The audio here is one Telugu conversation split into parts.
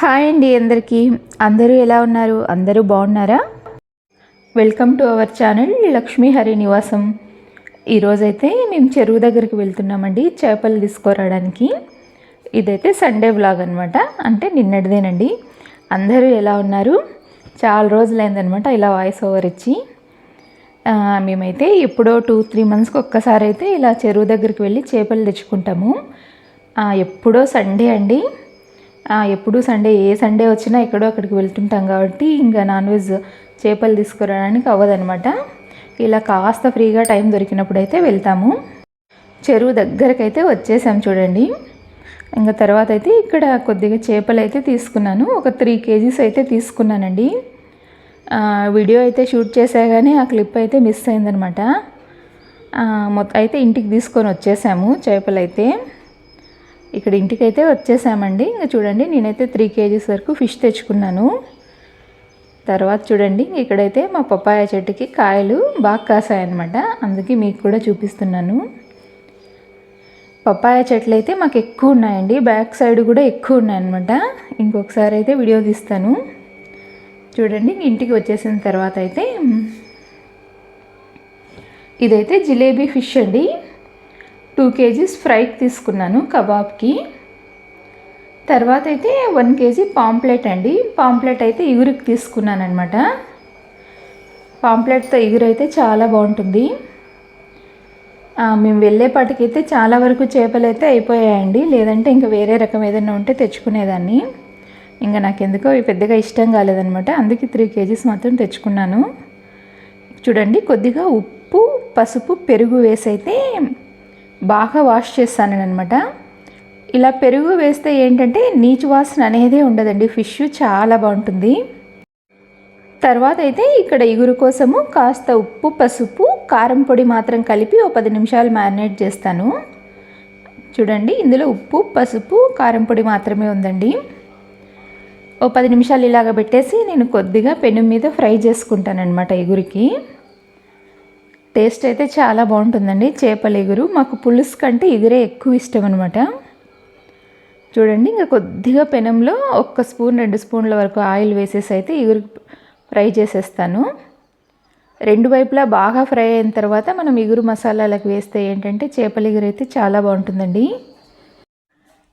హాయ్ అండి అందరికీ. అందరూ ఎలా ఉన్నారు? అందరూ బాగున్నారా? Welcome to our channel Lakshmi Hari Nivasam ఈరోజైతే మేము చెరువు దగ్గరికి వెళ్తున్నామండి చేపలు తీసుకురావడానికి. ఇదైతే సండే వ్లాగ్ అనమాట అంటే నిన్నటిదేనండి. అందరూ ఎలా ఉన్నారు? చాలా రోజులైందనమాట ఇలా వాయిస్ ఓవర్ ఇచ్చి. మేమైతే ఎప్పుడో టూ త్రీ మంత్స్కి ఒక్కసారి అయితే ఇలా చెరువు దగ్గరికి వెళ్ళి చేపలు తెచ్చుకుంటాము. ఎప్పుడో సండే అండి. ఎప్పుడు సండే ఏ సండే వచ్చినా ఎక్కడో అక్కడికి వెళ్తుంటాం కాబట్టి ఇంకా నాన్ వెజ్ చేపలు తీసుకురావడానికి అవ్వదనమాట ఇలా కాస్త ఫ్రీగా టైం దొరికినప్పుడు అయితే వెళ్తాము. చెరువు దగ్గరకైతే వచ్చేసాం చూడండి. ఇంకా తర్వాత అయితే ఇక్కడ కొద్దిగా చేపలు అయితే తీసుకున్నాను. ఒక త్రీ కేజీస్ అయితే తీసుకున్నానండి. వీడియో అయితే షూట్ చేసా కానీ ఆ క్లిప్ అయితే మిస్ అయిందనమాట మొత్తం అయితే ఇంటికి తీసుకొని వచ్చేసాము చేపలు అయితే ఇక్కడ ఇంటికి అయితే వచ్చేసామండి. ఇంకా చూడండి నేనైతే త్రీ కేజీస్ వరకు ఫిష్ తెచ్చుకున్నాను. తర్వాత చూడండి ఇక్కడైతే మా పప్పాయ చెట్టుకి కాయలు బాగా కాసాయన్నమాట. అందుకే మీకు కూడా చూపిస్తున్నాను. పప్పాయ చెట్లు అయితే మాకు ఎక్కువ ఉన్నాయండి. బ్యాక్ సైడ్ కూడా ఎక్కువ ఉన్నాయన్నమాట. ఇంకొకసారి అయితే వీడియో తీస్తాను. చూడండి ఇంటికి వచ్చేసిన తర్వాత అయితే ఇదైతే జిలేబీ ఫిష్ అండి. టూ కేజీస్ ఫ్రైకి తీసుకున్నాను కబాబ్కి. తర్వాత అయితే వన్ కేజీ పాంప్లెట్ అండి. పాంప్లెట్ అయితే ఇగురికి తీసుకున్నాను అనమాట పాంప్లెట్తో ఇగురు అయితే చాలా బాగుంటుంది. మేము వెళ్ళేపాటికైతే చాలా వరకు చేపలు అయితే అయిపోయాయండి. లేదంటే ఇంకా వేరే రకం ఏదైనా ఉంటే తెచ్చుకునేదాన్ని. ఇంకా నాకు ఎందుకో పెద్దగా ఇష్టం కాలేదనమాట అందుకే త్రీ కేజీస్ మాత్రం తెచ్చుకున్నాను. చూడండి కొద్దిగా ఉప్పు పసుపు పెరుగు వేసి అయితే బాగా వాష్ చేస్తాను అనమాట ఇలా పెరుగు వేస్తే ఏంటంటే నీచు వాసన అనేదే ఉండదండి. ఫిష్ చాలా బాగుంటుంది. తర్వాత అయితే ఇక్కడ ఇగురు కోసము కాస్త ఉప్పు పసుపు కారం పొడి మాత్రం కలిపి ఒక పది నిమిషాలు మ్యారినేట్ చేస్తాను. చూడండి ఇందులో ఉప్పు పసుపు కారం పొడి మాత్రమే ఉందండి. ఓ పది నిమిషాలు ఇలాగ పెట్టేసి నేను కొద్దిగా పెను మీద ఫ్రై చేసుకుంటాను అనమాట ఎగురికి టేస్ట్ అయితే చాలా బాగుంటుందండి. చేపల ఎగురు. మాకు పులుసు కంటే ఎగురే ఎక్కువ ఇష్టం అనమాట చూడండి ఇంకా కొద్దిగా పెనంలో ఒక్క స్పూన్ రెండు స్పూన్ల వరకు ఆయిల్ వేసేసి అయితే ఎగురు ఫ్రై చేసేస్తాను. రెండు వైపులా బాగా ఫ్రై అయిన తర్వాత మనం ఎగురు మసాలాలకు వేస్తే ఏంటంటే చేపల ఎగురు అయితే చాలా బాగుంటుందండి.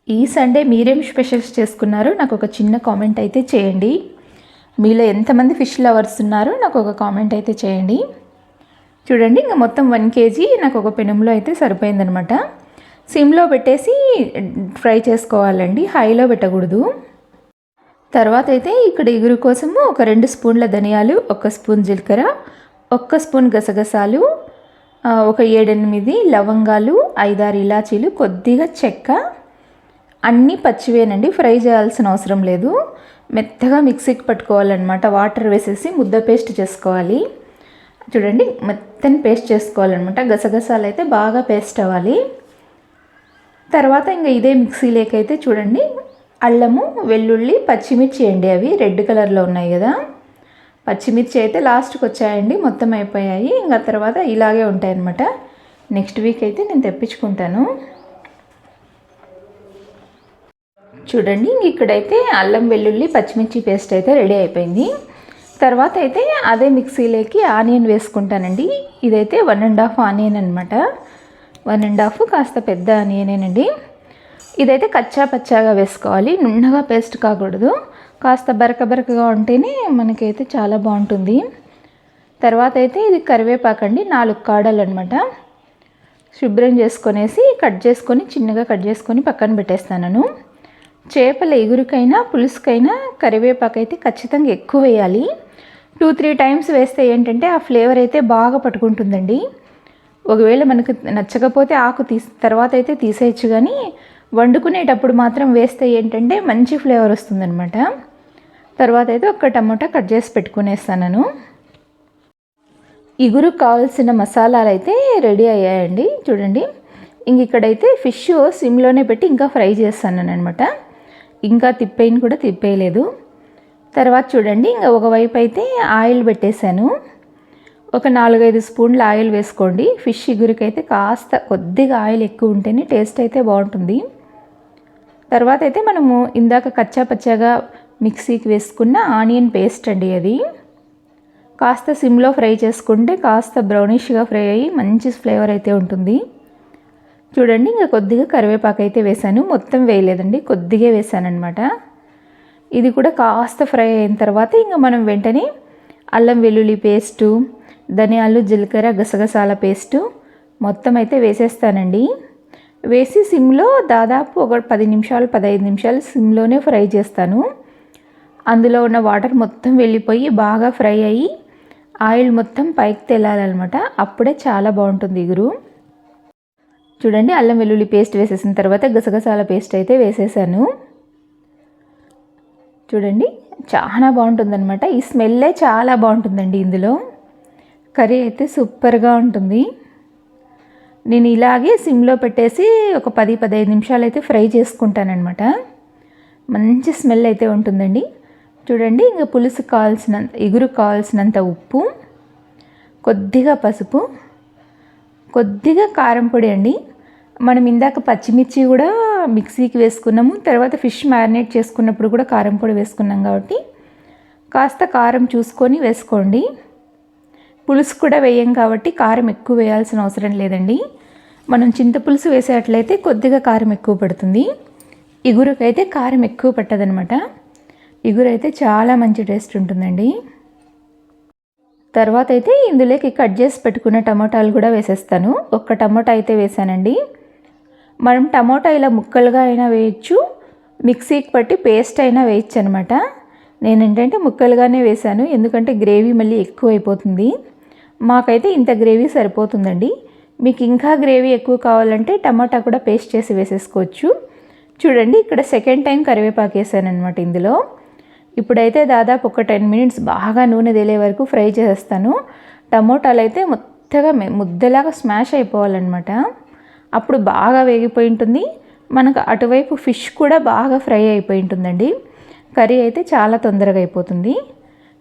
ఈ సండే మీరేం స్పెషల్స్ చేసుకున్నారో నాకు ఒక చిన్న కామెంట్ అయితే చేయండి. మీలో ఎంతమంది ఫిష్ లవర్స్ ఉన్నారో నాకు ఒక కామెంట్ అయితే చేయండి. చూడండి ఇంకా మొత్తం వన్ కేజీ నాకు ఒక పెనంలో అయితే సరిపోయిందనమాట సిమ్లో పెట్టేసి ఫ్రై చేసుకోవాలండి హైలో పెట్టకూడదు. తర్వాత అయితే ఇక్కడ ఎగురు కోసము ఒక రెండు స్పూన్ల ధనియాలు ఒక స్పూన్ జీలకర్ర ఒక్క స్పూన్ గసగసాలు ఒక ఏడెనిమిది లవంగాలు ఐదారు ఇలాచీలు కొద్దిగా చెక్క. అన్నీ పచ్చివేనండి ఫ్రై చేయాల్సిన అవసరం లేదు. మెత్తగా మిక్సీకి పట్టుకోవాలన్నమాట వాటర్ వేసేసి ముద్ద పేస్ట్ చేసుకోవాలి. చూడండి మెత్తని పేస్ట్ చేసుకోవాలన్నమాట. గసగసాలు అయితే బాగా పేస్ట్ అవ్వాలి. తర్వాత ఇంకా ఇదే మిక్సీలోకైతే చూడండి అల్లము వెల్లుల్లి పచ్చిమిర్చి అండి అవి. రెడ్ కలర్లో ఉన్నాయి కదా. పచ్చిమిర్చి అయితే లాస్ట్కి వచ్చాయండి మొత్తం అయిపోయాయి. ఇంకా తర్వాత ఇలాగే ఉంటాయన్నమాట. నెక్స్ట్ వీక్ అయితే నేను తెప్పించుకుంటాను. చూడండి ఇంక ఇక్కడైతే అల్లం వెల్లుల్లి పచ్చిమిర్చి పేస్ట్ అయితే రెడీ అయిపోయింది. తర్వాత అయితే అదే మిక్సీలోకి ఆనియన్ వేసుకుంటానండి. ఇదైతే వన్ అండ్ హాఫ్ ఆనియన్ అనమాట వన్ అండ్ హాఫ్ కాస్త పెద్ద ఆనియనేనండి. ఇదైతే కచ్చా పచ్చాగా వేసుకోవాలి. నున్నగా పేస్ట్ కాకూడదు. కాస్త బరక బరకగా ఉంటేనే మనకైతే చాలా బాగుంటుంది. తర్వాత అయితే ఇది కరివేపాకండి నాలుగు కాడలు అనమాట శుభ్రం చేసుకొనేసి కట్ చేసుకొని చిన్నగా కట్ చేసుకొని పక్కన పెట్టేస్తాను చేపల ఎగురుకైనా పులుసుకైనా కరివేపాకు అయితే ఖచ్చితంగా ఎక్కువ వేయాలి. టూ త్రీ టైమ్స్ వేస్తే ఏంటంటే ఆ ఫ్లేవర్ అయితే బాగా పట్టుకుంటుందండి. ఒకవేళ మనకు నచ్చకపోతే ఆకు తీసి తర్వాత అయితే తీసేయచ్చు కానీ వండుకునేటప్పుడు మాత్రం వేస్తే ఏంటంటే మంచి ఫ్లేవర్ వస్తుందన్నమాట. తర్వాత అయితే ఒక టమోటా కట్ చేసి పెట్టుకునేస్తాను ఇగురు కావాల్సిన మసాలాలు అయితే రెడీ అయ్యాయండి. చూడండి. ఇంక ఇక్కడైతే ఫిష్ సిమ్లోనే పెట్టి ఇంకా ఫ్రై చేస్తాను అనమాట ఇంకా తిప్పేయని కూడా తిప్పేయలేదు. తర్వాత చూడండి ఇంకా ఒకవైపు అయితే ఆయిల్ పెట్టేశాను. ఒక నాలుగైదు స్పూన్ల ఆయిల్ వేసుకోండి. ఫిష్ ఇగురికైతే కాస్త కొద్దిగా ఆయిల్ ఎక్కువ ఉంటేనే టేస్ట్ అయితే బాగుంటుంది. తర్వాత అయితే మనము ఇందాక కచ్చా పచ్చాగా మిక్సీకి వేసుకున్న ఆనియన్ పేస్ట్ అండి అది. కాస్త సిమ్లో ఫ్రై చేసుకుంటే కాస్త బ్రౌనిష్గా ఫ్రై అయ్యి మంచి ఫ్లేవర్ అయితే ఉంటుంది. చూడండి ఇంకా కొద్దిగా కరివేపాకు అయితే వేసాను మొత్తం వేయలేదండి కొద్దిగా వేసానమాట ఇది కూడా కాస్త ఫ్రై అయిన తర్వాత ఇంకా మనం వెంటనే అల్లం వెల్లుల్లి పేస్టు ధనియాలు జీలకర్ర గసగసాల పేస్టు మొత్తం అయితే వేసేస్తానండి. వేసి సిమ్లో దాదాపు ఒక పది నిమిషాలు పదహైదు నిమిషాలు సిమ్లోనే ఫ్రై చేస్తాను. అందులో ఉన్న వాటర్ మొత్తం వెళ్ళిపోయి బాగా ఫ్రై అయ్యి ఆయిల్ మొత్తం పైకి తెలాలన్నమాట అప్పుడే చాలా బాగుంటుంది ఇగురు చూడండి అల్లం వెల్లుల్లి పేస్ట్ వేసేసిన తర్వాత గసగసాల పేస్ట్ అయితే వేసేసాను. చూడండి చాలా బాగుంటుందన్నమాట. ఈ స్మెల్లే చాలా బాగుంటుందండి ఇందులో. కర్రీ అయితే సూపర్గా ఉంటుంది. నేను ఇలాగే సిమ్లో పెట్టేసి ఒక పది పదహైదు నిమిషాలు అయితే ఫ్రై చేసుకుంటానమాట మంచి స్మెల్ అయితే ఉంటుందండి. చూడండి ఇంకా పులుసు కావాల్సినంత ఎగురు కావాల్సినంత ఉప్పు కొద్దిగా పసుపు కొద్దిగా కారం పొడి అండి. మనం ఇందాక పచ్చిమిర్చి కూడా మిక్సీకి వేసుకున్నాము. తర్వాత ఫిష్ మ్యారినేట్ చేసుకున్నప్పుడు కూడా కారం పొడి వేసుకున్నాం కాబట్టి కాస్త కారం చూసుకొని వేసుకోండి. పులుసు కూడా వేయం కాబట్టి కారం ఎక్కువ వేయాల్సిన అవసరం లేదండి. మనం చింతపులుసు వేసేటట్లయితే కొద్దిగా కారం ఎక్కువ పడుతుంది. ఇగురుకైతే కారం ఎక్కువ పట్టదనమాట. ఇగురైతే చాలా మంచి టేస్ట్ ఉంటుందండి. తర్వాత అయితే ఇందులోకి కట్ చేసి పెట్టుకున్న టమాటాలు కూడా వేసేస్తాను. ఒక్క టమాటా అయితే వేసానండి. మనం టమాటా ఇలా ముక్కలుగా అయినా వేయచ్చు మిక్సీకి పట్టి పేస్ట్ అయినా వేయచ్చు అనమాట నేను ఏంటంటే ముక్కలుగానే వేశాను ఎందుకంటే గ్రేవీ మళ్ళీ ఎక్కువ అయిపోతుంది మాకైతే ఇంత గ్రేవీ సరిపోతుందండి. మీకు ఇంకా గ్రేవీ ఎక్కువ కావాలంటే టమాటా కూడా పేస్ట్ చేసి వేసేసుకోవచ్చు. చూడండి ఇక్కడ సెకండ్ టైం కరివేపాకు వేసాను అనమాట ఇందులో. ఇప్పుడైతే దాదాపు ఒక టెన్ మినిట్స్ బాగా నూనె తేలే వరకు ఫ్రై చేసేస్తాను. టమోటాలు అయితే మొత్తగా ముద్దలాగా స్మాష్ అయిపోవాలన్నమాట. అప్పుడు బాగా వేగిపోయి ఉంటుంది. మనకు అటువైపు ఫిష్ కూడా బాగా ఫ్రై అయిపోయి ఉంటుందండి. కర్రీ అయితే చాలా తొందరగా అయిపోతుంది.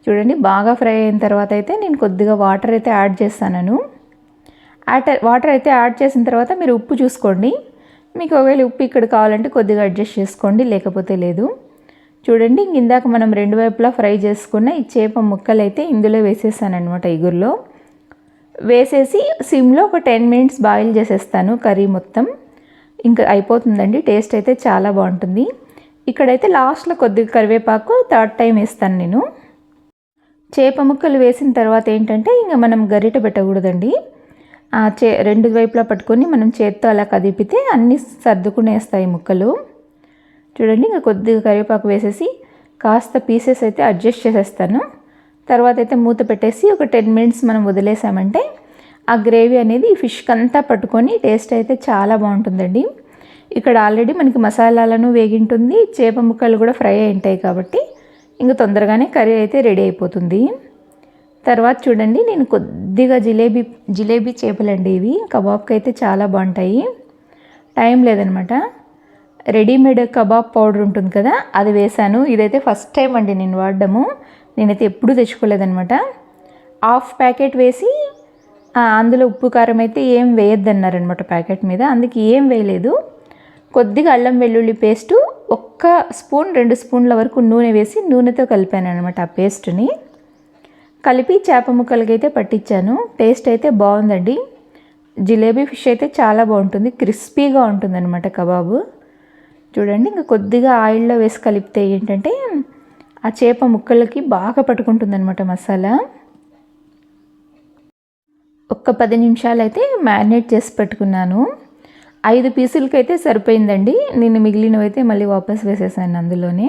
చూడండి బాగా ఫ్రై అయిన తర్వాత అయితే నేను కొద్దిగా వాటర్ అయితే యాడ్ చేస్తాను యాడ్ వాటర్ అయితే యాడ్ చేసిన తర్వాత మీరు ఉప్పు చూసుకోండి. మీకు ఒకవేళ ఉప్పు ఇక్కడ కావాలంటే కొద్దిగా అడ్జస్ట్ చేసుకోండి లేకపోతే లేదు. చూడండి ఇందాక మనం రెండు వైపులా ఫ్రై చేసుకున్న ఈ చేప ముక్కలు అయితే ఇందులో వేసేసాను అనమాట ఇగురులో. వేసేసి సిమ్లో ఒక టెన్ మినిట్స్ బాయిల్ చేసేస్తాను కర్రీ మొత్తం. ఇంకా అయిపోతుందండి టేస్ట్ అయితే చాలా బాగుంటుంది. ఇక్కడైతే లాస్ట్లో కొద్దిగా కరివేపాకు థర్డ్ టైం వేస్తాను నేను. చేప ముక్కలు వేసిన తర్వాత ఏంటంటే ఇంకా మనం గరిట పెట్టకూడదండి. చే రెండు వైపులా పట్టుకొని మనం చేత్తో అలా కదిపితే అన్నీ సర్దుకునేస్తాయి ముక్కలు. చూడండి ఇంకా కొద్దిగా కరివేపాకు వేసేసి కాస్త పీసెస్ అయితే అడ్జస్ట్ చేసేస్తాను. తర్వాత అయితే మూత పెట్టేసి ఒక టెన్ మినిట్స్ మనం వదిలేసామంటే ఆ గ్రేవీ అనేది ఫిష్కి అంతా పట్టుకొని టేస్ట్ అయితే చాలా బాగుంటుందండి. ఇక్కడ ఆల్రెడీ మనకి మసాలాలను వేగింటుంది చేప ముక్కలు కూడా ఫ్రై అయి ఉంటాయి కాబట్టి ఇంకా తొందరగానే కర్రీ అయితే రెడీ అయిపోతుంది. తర్వాత చూడండి నేను కొద్దిగా జిలేబీ జిలేబీ చేపలండి ఇవి. కబాబ్కి అయితే చాలా బాగుంటాయి. టైం లేదనమాట. రెడీమేడ్ కబాబ్ పౌడర్ ఉంటుంది కదా అది వేశాను ఇదైతే ఫస్ట్ టైం అండి నేను వాడడము. నేనైతే ఎప్పుడూ తెచ్చుకోలేదనమాట హాఫ్ ప్యాకెట్ వేసి అందులో ఉప్పు కారం అయితే ఏం వేయొద్దన్నారనమాట ప్యాకెట్ మీద. అందుకే ఏం వేయలేదు. కొద్దిగా అల్లం వెల్లుల్లి పేస్టు ఒక్క స్పూన్ రెండు స్పూన్ల వరకు నూనె వేసి నూనెతో కలిపాను అనమాట ఆ పేస్ట్ని. కలిపి చేప ముక్కలకైతే పట్టించాను. టేస్ట్ అయితే బాగుందండి. జిలేబీ ఫిష్ అయితే చాలా బాగుంటుంది. క్రిస్పీగా ఉంటుందన్నమాట కబాబు. చూడండి ఇంకా కొద్దిగా ఆయిల్లో వేసి కలిపితే ఏంటంటే ఆ చేప ముక్కలకి బాగా పట్టుకుంటుందన్నమాట మసాలా. ఒక్క పది నిమిషాలు అయితే మ్యారినేట్ చేసి పెట్టుకున్నాను. ఐదు పీసులకి అయితే సరిపోయిందండి. నేను మిగిలినవి అయితే మళ్ళీ వాపస్ వేసేసాను అందులోనే.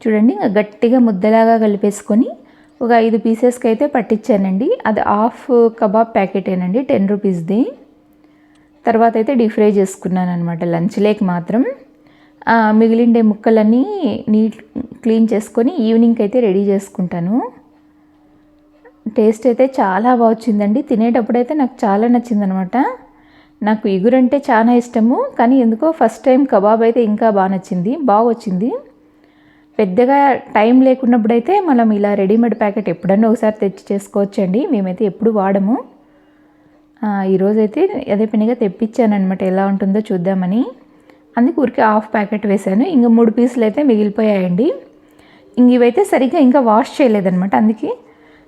చూడండి ఇంకా గట్టిగా ముద్దలాగా కలిపేసుకొని ఒక ఐదు పీసెస్కి అయితే పట్టించానండి. అది హాఫ్ కబాబ్ ప్యాకెటేనండి టెన్ రూపీస్ది. తర్వాత అయితే డీప్ ఫ్రై చేసుకున్నాను అనమాట లంచ్ లేక్ మాత్రం. మిగిలిండే ముక్కలన్నీ నీట్ క్లీన్ చేసుకొని ఈవినింగ్కి అయితే రెడీ చేసుకుంటాను. టేస్ట్ అయితే చాలా బాగా వచ్చిందండి. తినేటప్పుడు అయితే నాకు చాలా నచ్చిందనమాట. నాకు ఎగురంటే చాలా ఇష్టము కానీ ఎందుకో ఫస్ట్ టైం కబాబ్ అయితే ఇంకా బాగా నచ్చింది బాగా వచ్చింది. పెద్దగా టైం లేకున్నప్పుడైతే మనం ఇలా రెడీమేడ్ ప్యాకెట్ ఎప్పుడన్నా ఒకసారి తెచ్చి చేసుకోవచ్చండి. మేమైతే ఎప్పుడు వాడము. ఈరోజైతే అదే పనిగా తెప్పించాను అనమాట ఎలా ఉంటుందో చూద్దామని. అందుకు ఊరికి హాఫ్ ప్యాకెట్ వేశాను. ఇంకా మూడు పీసులు అయితే మిగిలిపోయాయండి. ఇంక ఇవైతే సరిగ్గా ఇంకా వాష్ చేయలేదనమాట అందుకే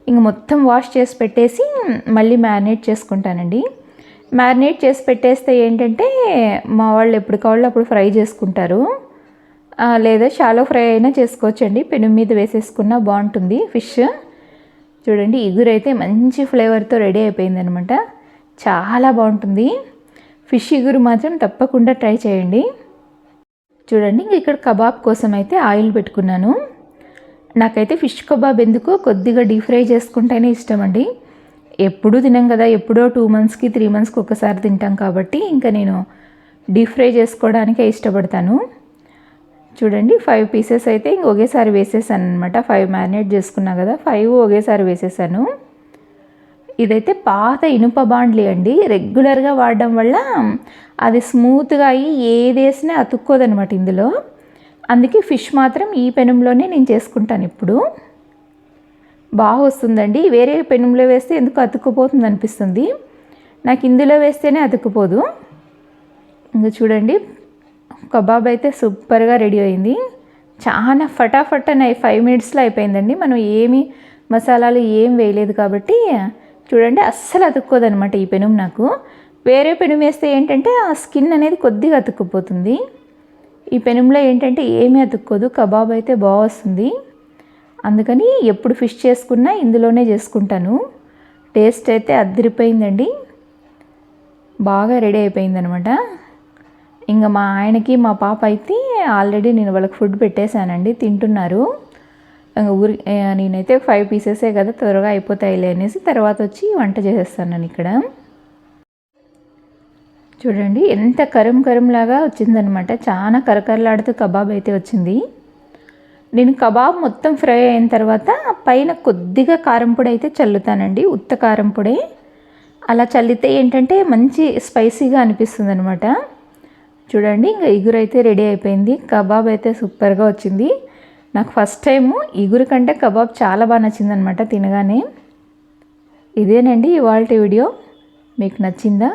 ఇంక మొత్తం వాష్ చేసి పెట్టేసి మళ్ళీ మ్యారినేట్ చేసుకుంటానండి. మ్యారినేట్ చేసి పెట్టేస్తే ఏంటంటే మా వాళ్ళు ఎప్పుడు కావాలో అప్పుడు ఫ్రై చేసుకుంటారు. లేదా షాలో ఫ్రై అయినా చేసుకోవచ్చండి. పెను మీద వేసేసుకున్నా బాగుంటుంది ఫిష్. చూడండి ఇగురైతే మంచి ఫ్లేవర్తో రెడీ అయిపోయిందనమాట చాలా బాగుంటుంది. ఫిష్ ఇగురు మాత్రం తప్పకుండా ట్రై చేయండి. చూడండి ఇంక ఇక్కడ కబాబ్ కోసం అయితే ఆయిల్ పెట్టుకున్నాను. నాకైతే ఫిష్ కబాబ్ ఎందుకో కొద్దిగా డీప్ ఫ్రై చేసుకుంటేనే ఇష్టం అండి ఎప్పుడూ తినం కదా ఎప్పుడో టూ మంత్స్కి త్రీ మంత్స్కి ఒకసారి తింటాం కాబట్టి ఇంకా నేను డీప్ ఫ్రై చేసుకోవడానికే ఇష్టపడతాను. చూడండి ఫైవ్ పీసెస్ అయితే ఇంక ఒకేసారి వేసేసాను అనమాట ఫైవ్ మ్యారినేట్ చేసుకున్నా కదా ఫైవ్ ఒకేసారి వేసేసాను. ఇదైతే పాత ఇనుప బాండ్లీ అండి. రెగ్యులర్గా వాడడం వల్ల అది స్మూత్గా అయ్యి ఏది వేసినా అతుక్కోదనమాట ఇందులో. అందుకే ఫిష్ మాత్రం ఈ పెనంలోనే నేను చేసుకుంటాను ఇప్పుడు. బాగా వస్తుందండి. వేరే పెనంలో వేస్తే ఎందుకు అతుక్కుపోతుంది అనిపిస్తుంది. నాకు ఇందులో వేస్తేనే అతుక్కుపోదు. ఇంకా చూడండి కబాబ్ అయితే సూపర్గా రెడీ అయింది. చాలా ఫటాఫట్ అని ఫైవ్ మినిట్స్లో అయిపోయిందండి. మనం ఏమి మసాలాలు ఏం వేయలేదు కాబట్టి చూడండి అస్సలు అతుక్కోదనమాట ఈ పెనుం నాకు. వేరే పెనుం వేస్తే ఏంటంటే ఆ స్కిన్ అనేది కొద్దిగా అతుక్కుపోతుంది. ఈ పెనుంలో ఏంటంటే ఏమీ అతుక్కోదు కబాబ్ అయితే బాగా వస్తుంది. అందుకని ఎప్పుడు ఫిష్ చేసుకున్నా ఇందులోనే చేసుకుంటాను. టేస్ట్ అయితే అద్దరిపోయిందండి. బాగా రెడీ అయిపోయిందనమాట. ఇంకా మా ఆయనకి మా పాప అయితే ఆల్రెడీ నేను వాళ్ళకి ఫుడ్ పెట్టేశానండి తింటున్నారు. ఊరి నేనైతే ఫైవ్ పీసెసే కదా త్వరగా అయిపోతాయిలే అనేసి తర్వాత వచ్చి వంట చేసేస్తాను నేను ఇక్కడ. చూడండి ఎంత కరం కరంలాగా వచ్చిందనమాట చాలా కరకరలాడుతూ కబాబ్ అయితే వచ్చింది. నేను కబాబ్ మొత్తం ఫ్రై అయిన తర్వాత పైన కొద్దిగా కారం పొడి అయితే చల్లుతానండి ఉత్త కారం పొడి. అలా చల్లితే ఏంటంటే మంచి స్పైసీగా అనిపిస్తుంది అనమాట చూడండి ఇంకా ఇగురు అయితే రెడీ అయిపోయింది. కబాబ్ అయితే సూపర్గా వచ్చింది. నాకు ఫస్ట్ టైము ఇగురు కంటే కబాబ్ చాలా బాగా నచ్చిందనమాట తినగానే. ఇదేనండి ఇవాళ వీడియో. మీకు నచ్చిందా?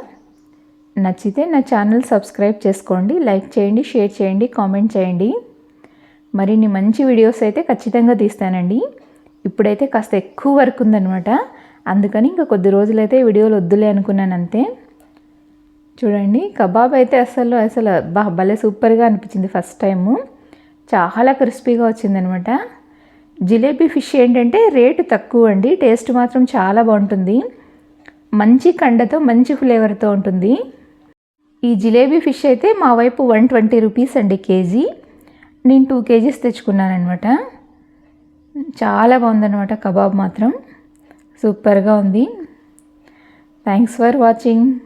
నచ్చితే నా ఛానల్ సబ్స్క్రైబ్ చేసుకోండి లైక్ చేయండి షేర్ చేయండి కామెంట్ చేయండి. మరిన్ని మంచి వీడియోస్ అయితే ఖచ్చితంగా తీస్తానండి. ఇప్పుడైతే కాస్త ఎక్కువ వర్క్ ఉందనమాట అందుకని ఇంకా కొద్ది రోజులైతే వీడియోలు వద్దులే అనుకున్నాను అంతే. చూడండి కబాబ్ అయితే అసలు అసలు బా భలే సూపర్గా అనిపించింది ఫస్ట్ టైము చాలా క్రిస్పీగా వచ్చిందనమాట. జిలేబీ ఫిష్ ఏంటంటే రేటు తక్కువ అండి. టేస్ట్ మాత్రం చాలా బాగుంటుంది. మంచి కండతో మంచి ఫ్లేవర్తో ఉంటుంది. ఈ జిలేబీ ఫిష్ అయితే మా వైపు వన్ ట్వంటీ రూపీస్ అండి కేజీ. నేను టూ కేజీస్ తెచ్చుకున్నాను చాలా బాగుందన్నమాట కబాబ్ మాత్రం. సూపర్గా ఉంది. Thanks for watching